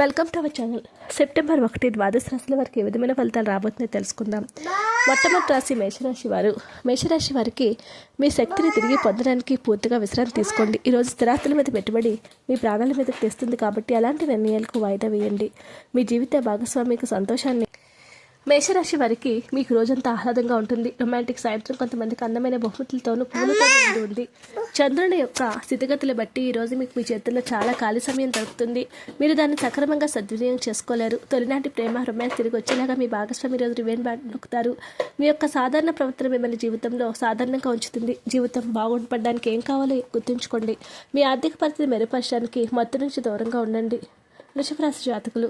Welcome to our channel September ఒకటి ద్వాదశ రాశుల వారికి ఏ విధమైన ఫలితాలు రాబోతున్నాయో తెలుసుకుందాం. మొట్టమొదటి రాశి మేషరాశి వారు. మేషరాశి వారికి మీ శక్తిని తిరిగి పొందడానికి పూర్తిగా విశ్రాంతి తీసుకోండి. ఈరోజు స్థిరాస్తుల మీద పెట్టుబడి మీ ప్రాణాల మీదకి తెస్తుంది కాబట్టి అలాంటి నిర్ణయాలకు వాయిదా వేయండి. మీ జీవిత భాగస్వామికి సంతోషాన్ని మేషరాశి వారికి మీకు రోజంతా ఆహ్లాదంగా ఉంటుంది. రొమాంటిక్ సాయంత్రం కొంతమందికి అందమైన బహుమతులతోనూ పూలతో నిండి ఉంది. చంద్రుని యొక్క స్థితిగతులు బట్టి ఈరోజు మీకు మీ చేతుల్లో చాలా ఖాళీ సమయం దొరుకుతుంది. మీరు దాన్ని సక్రమంగా సద్వినియోగం చేసుకోలేరు. తొలినాటి ప్రేమ రొమాన్స్ తిరిగి వచ్చేలాగా మీ భాగస్వామి ఈరోజు రోజు రివెన్ బ్యాట్ నొక్కుతారు. మీ యొక్క సాధారణ ప్రవర్తన మిమ్మల్ని జీవితంలో సాధారణంగా ఉంచుతుంది. జీవితం బాగుపడడానికి ఏం కావాలో గుర్తుంచుకోండి. మీ ఆర్థిక పరిస్థితి మెరుగుపరచడానికి మత్తు నుంచి దూరంగా ఉండండి. వృషభరాశి జాతకులు.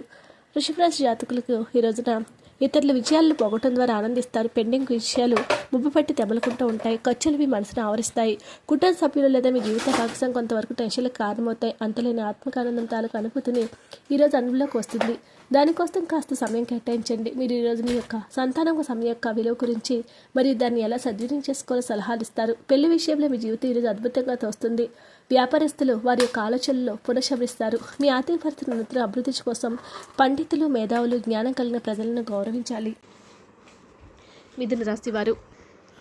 వృషభరాశి జాతకులకు ఈ రోజున ఇతరుల విజయాలను పోగొట్టడం ద్వారా ఆనందిస్తారు. పెండింగ్ విషయాలు ముబ్బు పట్టి తెమలుకుంటూ ఉంటాయి. ఖర్చులు మీ మనసును ఆవరిస్తాయి. కుటుంబ సభ్యులు లేదా మీ జీవిత భాగస్వామి కొంతవరకు టెన్షన్లకు కారణమవుతాయి. అంతలేని ఆత్మకానందం తాలూకు అనుభూతిని ఈరోజు అనుభవంలోకి వస్తుంది. దానికోసం కాస్త సమయం కేటాయించండి. మీరు ఈరోజు మీ యొక్క సంతానం సమయం యొక్క విలువ గురించి మరియు దాన్ని ఎలా సద్వినియోగం చేసుకోవాలో సలహాలు ఇస్తారు. పెళ్ళి విషయంలో మీ జీవితం ఈరోజు అద్భుతంగా తోస్తుంది. వ్యాపారస్తులు వారి యొక్క ఆలోచనలో పునఃశ్రమిస్తారు మీ ఆర్థిక పరిస్థితి నిరంతరం అభివృద్ధి కోసం పండితులు మేధావులు జ్ఞానం కలిగిన ప్రజలను గౌరవించాలి. మిథున రాశివారు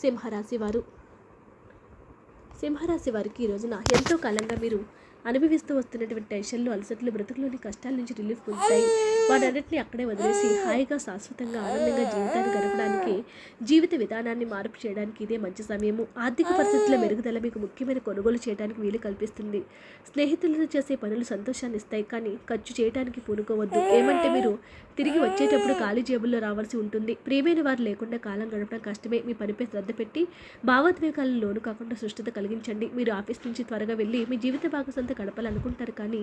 సింహరాశి వారు సింహరాశి వారికి ఈ రోజున ఎంతో కాలంగా మీరు అనుభవిస్తూ వస్తున్నటువంటి టెన్షన్లు అలసట్లు బ్రతుకులోని కష్టాల నుంచి రిలీఫ్ పొందుతాయి. వాటన్నిటిని అక్కడే వదిలేసి హాయిగా శాశ్వతంగా ఆనందంగా జీవితాన్ని గడపడానికి జీవిత విధానాన్ని మార్పు చేయడానికి ఇదే మంచి సమయము. ఆర్థిక పరిస్థితుల మెరుగుదల మీకు ముఖ్యమైన కొనుగోలు చేయడానికి వీలు కల్పిస్తుంది. స్నేహితులతో చేసే పనులు సంతోషాన్ని ఇస్తాయి కానీ ఖర్చు చేయడానికి పూనుకోవద్దు. ఏమంటే మీరు తిరిగి వచ్చేటప్పుడు ఖాళీ జేబుల్లో రావాల్సి ఉంటుంది. ప్రియమైన వారు లేకుండా కాలం గడపడం కష్టమే. మీ పనిపై శ్రద్ధ పెట్టి భావోద్వేగాలను లోను కాకుండా సుష్టత కలిగించండి. మీరు ఆఫీస్ నుంచి త్వరగా వెళ్ళి మీ జీవిత భాగస్వామితో గడపాలనుకుంటారు కానీ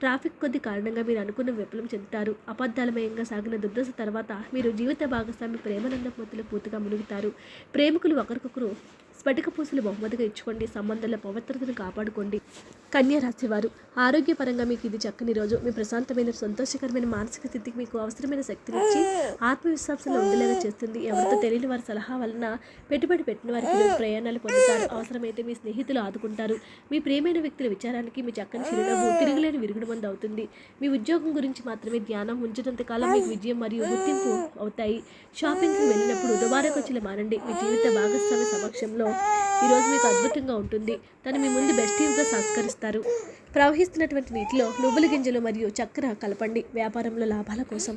ట్రాఫిక్ కొద్ది కారణంగా మీరు అనుకున్న విఫలం చెందుతారు. అబద్ధాలమయంగా సాగిన దుర్దశ తర్వాత మీరు జీవిత భాగస్వామి ప్రేమానంద మొత్తులు పూర్తిగా మునుగుతారు. ప్రేమికులు ఒకరికొకరు స్ఫటిక పూసలు బహుమతిగా ఇచ్చుకోండి. సంబంధాల పవిత్రతను కాపాడుకోండి. కన్య రాశివారు ఆరోగ్యపరంగా మీకు ఇది చక్కని రోజు. మీ ప్రశాంతమైన సంతోషకరమైన మానసిక స్థితికి మీకు అవసరమైన శక్తిని ఇచ్చి ఆత్మవిశ్వాసంలో ఉండేలాగా చేస్తుంది. ఎవరితో తెలియని వారి సలహా వలన పెట్టుబడి పెట్టిన వారికి ప్రయాణాలు పొందుతారు. అవసరమైతే మీ స్నేహితులు ఆదుకుంటారు. మీ ప్రియమైన వ్యక్తుల విచారానికి మీ చక్కని చిరునవ్వు తిరగలేని విరుగుడు మంది అవుతుంది. మీ ఉద్యోగం గురించి మాత్రమే ధ్యానం ఉంచినంత కాలం మీకు విజయం మరియు గుర్తింపు అవుతాయి. షాపింగ్కి వెళ్ళినప్పుడు దుబారా ఖర్చులు మానండి మీ జీవిత భాగస్వామి సమక్షంలో ఈరోజు మీకు అద్భుతంగా ఉంటుంది. తను మీ ముందు బెస్టీవ్గా సంస్కరిస్తారు ప్రవహిస్తున్నటువంటి నీటిలో నువ్వుల గింజలు మరియు చక్కెర కలపండి. వ్యాపారంలో లాభాల కోసం.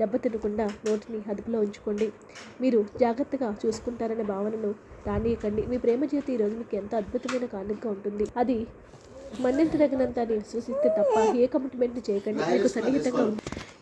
దెబ్బతినకుండా నోటిని అదుపులో ఉంచుకోండి. మీరు జాగ్రత్తగా చూసుకుంటారనే భావనను రానియకండి. మీ ప్రేమ జీవితం ఈరోజు మీకు ఎంతో అద్భుతమైన కానుకగా ఉంటుంది. అది మన్నించదగినంత అని విశ్వసిస్తే తప్ప ఏ కమిట్మెంట్ చేయకండి. మీకు సన్నిహితంగా ఉంది